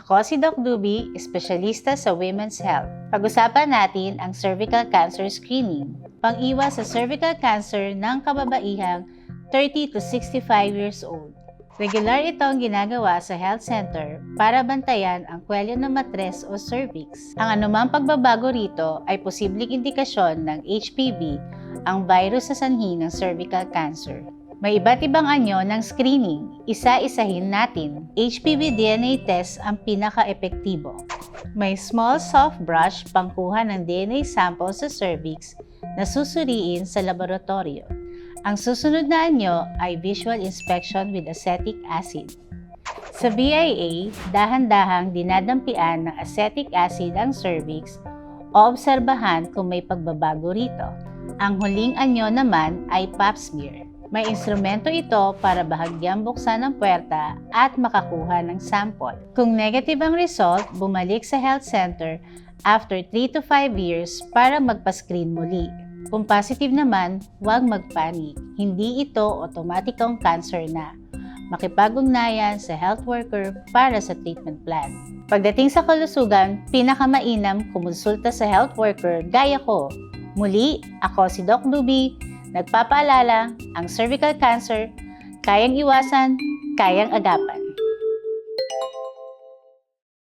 Ako si Doc Duby, espesyalista sa women's health. Pag-usapan natin ang cervical cancer screening, pang-iwas sa cervical cancer ng kababaihang 30 to 65 years old. Regular itong ginagawa sa health center para bantayan ang kwelyo ng matres o cervix. Ang anumang pagbabago rito ay posibleng indikasyon ng HPV, ang virus sa sanhi ng cervical cancer. May iba't ibang anyo ng screening. Isa-isahin natin. HPV DNA test ang pinaka-epektibo. May small soft brush pangkuha ng DNA sample sa cervix na susuriin sa laboratorio. Ang susunod na anyo ay visual inspection with acetic acid. Sa BIA, dahan-dahang dinadampian ng acetic acid ang cervix o obserbahan kung may pagbabago rito. Ang huling anyo naman ay pap smear. May instrumento ito para bahagyang buksan ang puwerta at makakuha ng sample. Kung negative ang result, bumalik sa health center after 3 to 5 years para magpa-screen muli. Kung positive naman, huwag magpanik. Hindi ito otomatikong cancer na. Makipag-ugnayan sa health worker para sa treatment plan. Pagdating sa kalusugan, pinakamainam kumonsulta sa health worker gaya ko. Muli, ako si Doc Duby, nagpapaalala ang cervical cancer, kayang iwasan, kayang agapan.